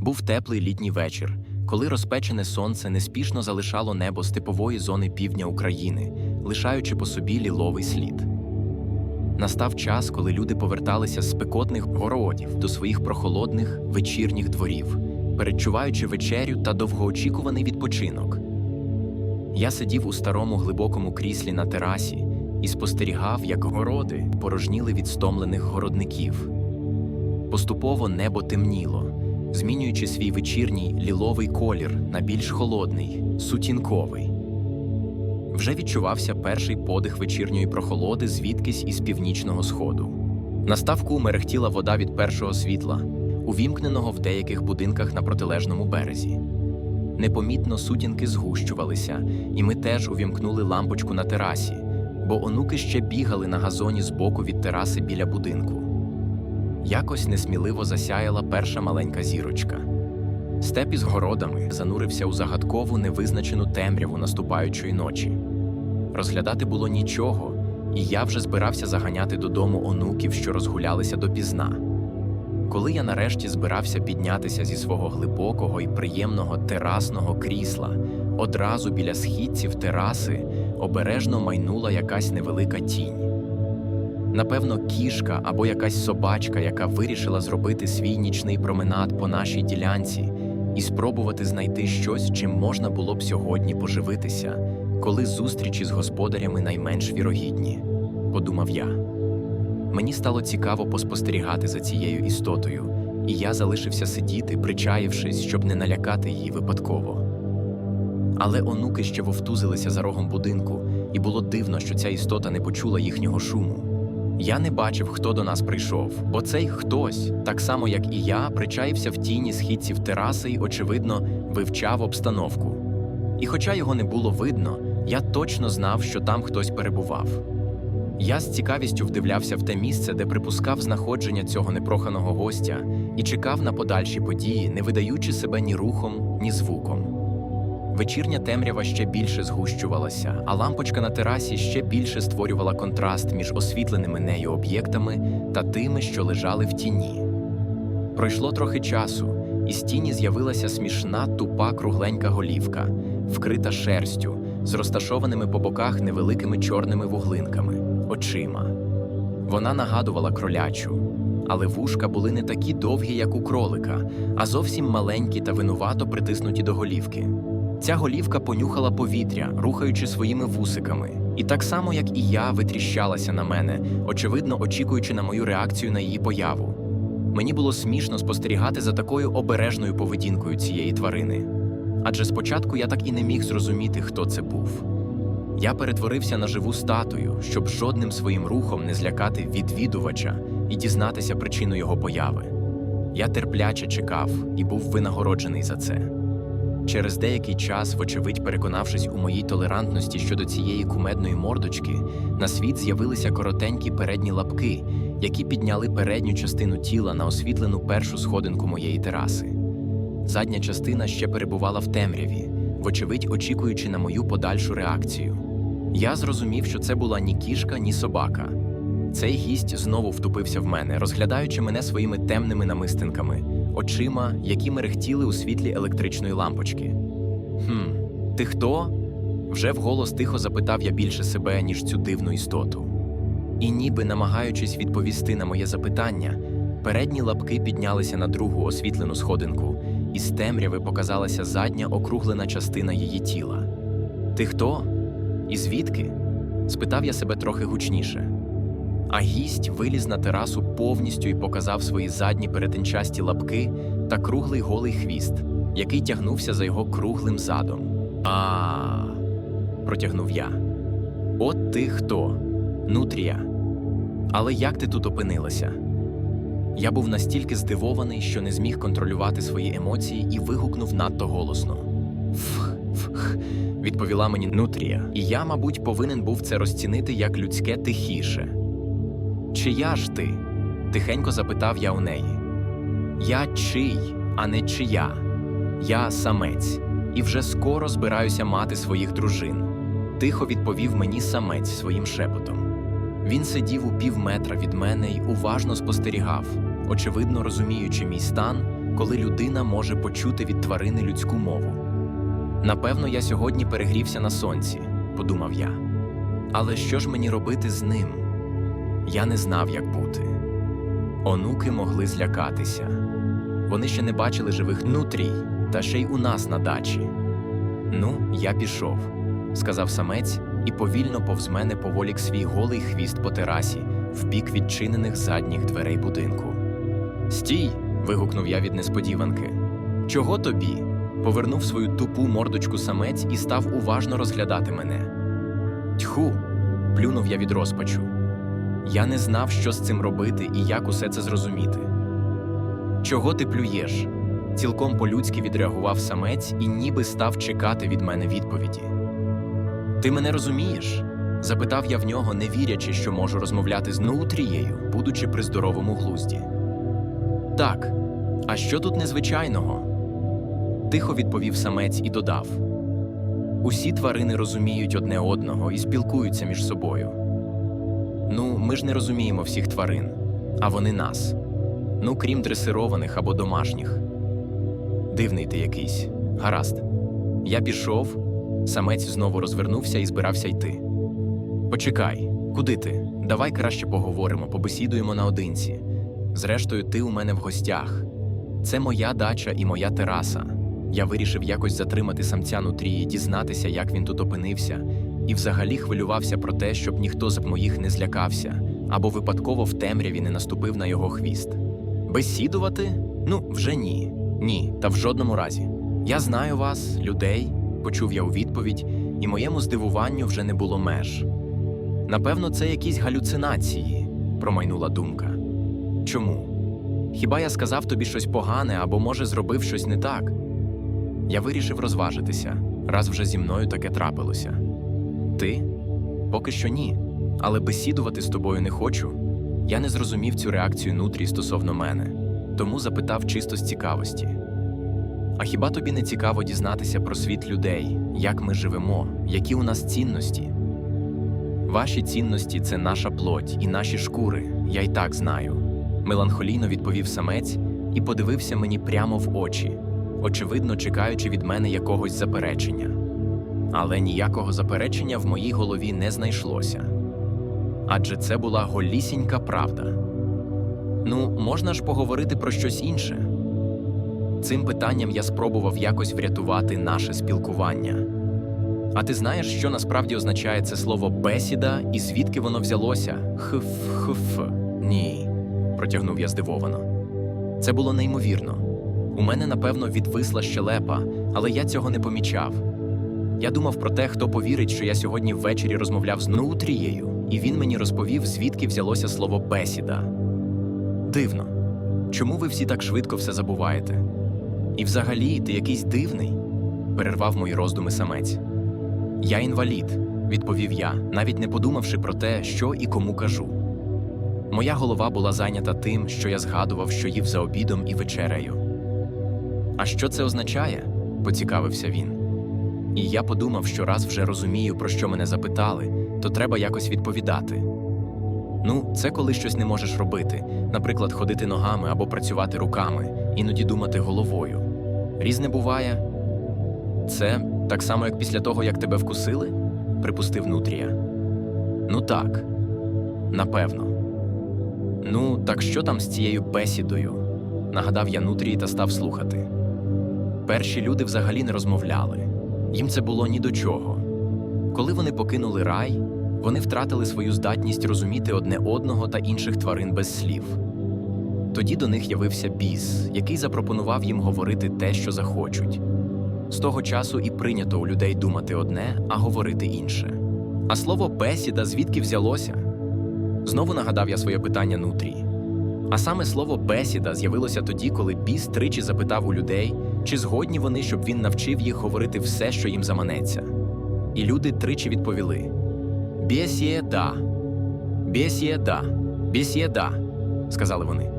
Був теплий літній вечір, коли розпечене сонце неспішно залишало небо степової зони півдня України, лишаючи по собі ліловий слід. Настав час, коли люди поверталися з спекотних городів до своїх прохолодних вечірніх дворів, передчуваючи вечерю та довгоочікуваний відпочинок. Я сидів у старому глибокому кріслі на терасі і спостерігав, як городи порожніли від стомлених городників. Поступово небо темніло, змінюючи свій вечірній ліловий колір на більш холодний, сутінковий. Вже відчувався перший подих вечірньої прохолоди звідкись із північного сходу. На ставку мерехтіла вода від першого світла, увімкненого в деяких будинках на протилежному березі. Непомітно сутінки згущувалися, і ми теж увімкнули лампочку на терасі, бо онуки ще бігали на газоні збоку від тераси біля будинку. Якось несміливо засяяла перша маленька зірочка. Степ із городами занурився у загадкову невизначену темряву наступаючої ночі. Розглядати було нічого, і я вже збирався заганяти додому онуків, що розгулялися допізна. Коли я нарешті збирався піднятися зі свого глибокого і приємного терасного крісла, одразу біля східців тераси обережно майнула якась невелика тінь. Напевно, кішка або якась собачка, яка вирішила зробити свій нічний променад по нашій ділянці і спробувати знайти щось, чим можна було б сьогодні поживитися, коли зустрічі з господарями найменш вірогідні, подумав я. Мені стало цікаво поспостерігати за цією істотою, і я залишився сидіти, причаївшись, щоб не налякати її випадково. Але онуки ще вовтузилися за рогом будинку, і було дивно, що ця істота не почула їхнього шуму. Я не бачив, хто до нас прийшов, бо цей хтось, так само як і я, причаївся в тіні східців тераси і, очевидно, вивчав обстановку. І хоча його не було видно, я точно знав, що там хтось перебував. Я з цікавістю вдивлявся в те місце, де припускав знаходження цього непроханого гостя, і чекав на подальші події, не видаючи себе ні рухом, ні звуком. Вечірня темрява ще більше згущувалася, а лампочка на терасі ще більше створювала контраст між освітленими нею об'єктами та тими, що лежали в тіні. Пройшло трохи часу, і з тіні з'явилася смішна тупа кругленька голівка, вкрита шерстю, з розташованими по боках невеликими чорними вуглинками, очима. Вона нагадувала кролячу, але вушка були не такі довгі, як у кролика, а зовсім маленькі та винувато притиснуті до голівки. Ця голівка понюхала повітря, рухаючи своїми вусиками, і так само, як і я, витріщалася на мене, очевидно очікуючи на мою реакцію на її появу. Мені було смішно спостерігати за такою обережною поведінкою цієї тварини. Адже спочатку я так і не міг зрозуміти, хто це був. Я перетворився на живу статую, щоб жодним своїм рухом не злякати відвідувача і дізнатися причину його появи. Я терпляче чекав і був винагороджений за це. Через деякий час, вочевидь переконавшись у моїй толерантності щодо цієї кумедної мордочки, на світ з'явилися коротенькі передні лапки, які підняли передню частину тіла на освітлену першу сходинку моєї тераси. Задня частина ще перебувала в темряві, вочевидь очікуючи на мою подальшу реакцію. Я зрозумів, що це була ні кішка, ні собака. Цей гість знову втупився в мене, розглядаючи мене своїми темними намистинками, очима, які мерехтіли у світлі електричної лампочки. Хм, ти хто? Вже вголос тихо запитав я більше себе, ніж цю дивну істоту. І ніби намагаючись відповісти на моє запитання, передні лапки піднялися на другу освітлену сходинку, і з темряви показалася задня округлена частина її тіла. Ти хто? І звідки? спитав я себе трохи гучніше. А гість виліз на терасу повністю і показав свої задні перетинчасті лапки та круглий голий хвіст, який тягнувся за його круглим задом. А. протягнув я. От ти хто? Нутрія. Але як ти тут опинилася? Я був настільки здивований, що не зміг контролювати свої емоції і вигукнув надто голосно. Фх, фх, відповіла мені Нутрія, і я, мабуть, повинен був це розцінити як людське тихіше. Чия ж ти? тихенько запитав я у неї. Я чий, а не чия. Я самець, і вже скоро збираюся мати своїх дружин. Тихо відповів мені самець своїм шепотом. Він сидів у пів метра від мене й уважно спостерігав, очевидно розуміючи мій стан, коли людина може почути від тварини людську мову. Напевно, я сьогодні перегрівся на сонці, подумав я. Але що ж мені робити з ним? Я не знав, як бути. Онуки могли злякатися. Вони ще не бачили живих нутрій, та ще й у нас на дачі. Ну, я пішов, сказав самець і повільно повз мене поволік свій голий хвіст по терасі в бік відчинених задніх дверей будинку. Стій. вигукнув я від несподіванки. Чого тобі? Повернув свою тупу мордочку самець і став уважно розглядати мене. Тьху. плюнув я від розпачу. Я не знав, що з цим робити і як усе це зрозуміти. Чого ти плюєш? Цілком по-людськи відреагував самець і ніби став чекати від мене відповіді. Ти мене розумієш? запитав я в нього, не вірячи, що можу розмовляти з Нутрією, будучи при здоровому глузді. Так, а що тут незвичайного? Тихо відповів самець і додав: Усі тварини розуміють одне одного і спілкуються між собою. Ну, ми ж не розуміємо всіх тварин, а вони нас. Ну, крім дресированих або домашніх. Дивний ти якийсь. Гаразд. Я пішов, самець знову розвернувся і збирався йти. Почекай, куди ти? Давай краще поговоримо, побесідуємо наодинці. Зрештою, ти у мене в гостях. Це моя дача і моя тераса. Я вирішив якось затримати самця нутрії, дізнатися, як він тут опинився, і взагалі хвилювався про те, щоб ніхто з моїх не злякався або випадково в темряві не наступив на його хвіст. Бесідувати? Ну, вже ні. Ні, та в жодному разі. Я знаю вас, людей, почув я у відповідь, і моєму здивуванню вже не було меж. Напевно, це якісь галюцинації, промайнула думка. Чому? Хіба я сказав тобі щось погане або, може, зробив щось не так? Я вирішив розважитися, раз вже зі мною таке трапилося. Ти? Поки що ні. Але бесідувати з тобою не хочу. Я не зрозумів цю реакцію нутрі стосовно мене, тому запитав чисто з цікавості. А хіба тобі не цікаво дізнатися про світ людей, як ми живемо, які у нас цінності? Ваші цінності це наша плоть і наші шкури, я й так знаю. Меланхолійно відповів самець і подивився мені прямо в очі, очевидно чекаючи від мене якогось заперечення. Але ніякого заперечення в моїй голові не знайшлося. Адже це була голісінька правда. Ну, можна ж поговорити про щось інше. Цим питанням я спробував якось врятувати наше спілкування. А ти знаєш, що насправді означає це слово бесіда і звідки воно взялося? Хф, хф. Ні, протягнув я здивовано. Це було неймовірно. У мене, напевно, відвисла щелепа, але я цього не помічав. Я думав про те, хто повірить, що я сьогодні ввечері розмовляв з Нутрією, і він мені розповів, звідки взялося слово бесіда. Дивно. Чому ви всі так швидко все забуваєте? І взагалі, ти якийсь дивний, перервав мої роздуми самець. Я інвалід, відповів я, навіть не подумавши про те, що і кому кажу. Моя голова була зайнята тим, що я згадував, що їв за обідом і вечерею. А що це означає? поцікавився він. І я подумав, що раз вже розумію, про що мене запитали, то треба якось відповідати. Ну, це коли щось не можеш робити, наприклад, ходити ногами або працювати руками, іноді думати головою. Різне буває. Це так само, як після того, як тебе вкусили? припустив Нутрія. Ну так, напевно. Ну, так що там з цією бесідою? нагадав я Нутрії та став слухати. Перші люди взагалі не розмовляли, їм це було ні до чого. Коли вони покинули рай, вони втратили свою здатність розуміти одне одного та інших тварин без слів. Тоді до них явився біс, який запропонував їм говорити те, що захочуть. З того часу і прийнято у людей думати одне, а говорити інше. А слово бесіда звідки взялося? Знову нагадав я своє питання нутрії. А саме слово бесіда з'явилося тоді, коли біс тричі запитав у людей, чи згодні вони, щоб він навчив їх говорити все, що їм заманеться. І люди тричі відповіли: Бєсєда, бєсєда, бєсєда, сказали вони.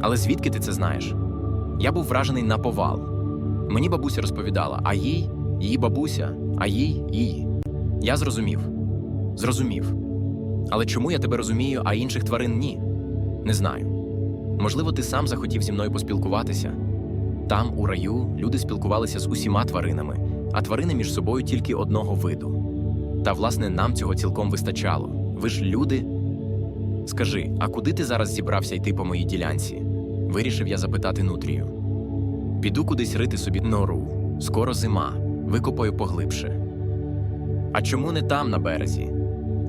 Але звідки ти це знаєш? Я був вражений на повал. Мені бабуся розповідала, а їй, її бабуся, а їй, її. Я зрозумів. Зрозумів. Але чому я тебе розумію, а інших тварин ні? Не знаю. Можливо, ти сам захотів зі мною поспілкуватися. Там, у раю, люди спілкувалися з усіма тваринами, а тварини між собою тільки одного виду. Та, власне, нам цього цілком вистачало. Ви ж люди. Скажи, а куди ти зараз зібрався йти по моїй ділянці? Вирішив я запитати Нутрію. Піду кудись рити собі нору. Скоро зима, викопаю поглибше. А чому не там, на березі?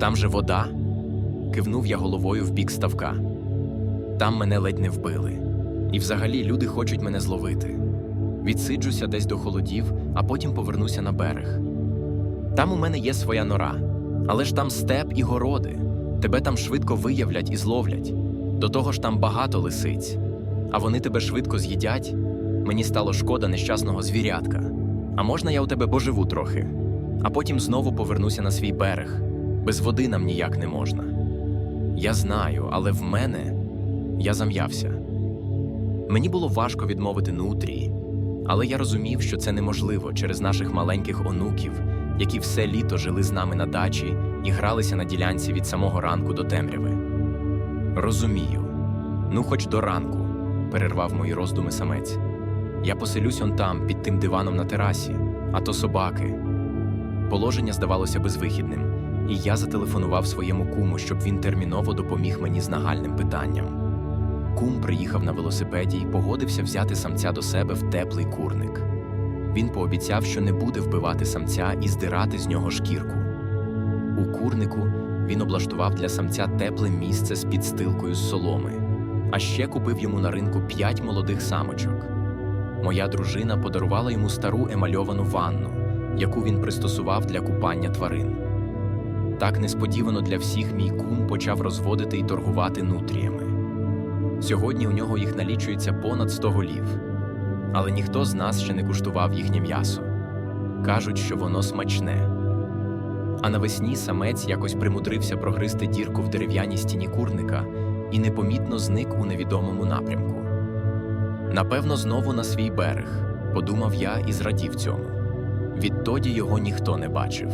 Там же вода? Кивнув я головою в бік ставка. Там мене ледь не вбили. І взагалі люди хочуть мене зловити. Відсиджуся десь до холодів, а потім повернуся на берег. Там у мене є своя нора, але ж там степ і городи. Тебе там швидко виявлять і зловлять. До того ж там багато лисиць, а вони тебе швидко з'їдять. Мені стало шкода нещасного звірятка. А можна я у тебе поживу трохи, а потім знову повернуся на свій берег. Без води нам ніяк не можна. Я знаю, але в мене я зам'явся. Мені було важко відмовити нутрії, але я розумів, що це неможливо через наших маленьких онуків, які все літо жили з нами на дачі і гралися на ділянці від самого ранку до темряви. Розумію. Ну, хоч до ранку, перервав мої роздуми самець. Я поселюсь он там, під тим диваном на терасі, а то собаки. Положення здавалося безвихідним, і я зателефонував своєму куму, щоб він терміново допоміг мені з нагальним питанням. Кум приїхав на велосипеді і погодився взяти самця до себе в теплий курник. Він пообіцяв, що не буде вбивати самця і здирати з нього шкірку. У курнику він облаштував для самця тепле місце з підстилкою з соломи, а ще купив йому на ринку п'ять молодих самочок. Моя дружина подарувала йому стару емальовану ванну, яку він пристосував для купання тварин. Так несподівано для всіх мій кум почав розводити і торгувати нутріями. Сьогодні у нього їх налічується понад 100 голів, але ніхто з нас ще не куштував їхнє м'ясо. Кажуть, що воно смачне. А навесні самець якось примудрився прогризти дірку в дерев'яній стіні курника і непомітно зник у невідомому напрямку. Напевно, знову на свій берег, подумав я і зрадів цьому. Відтоді його ніхто не бачив.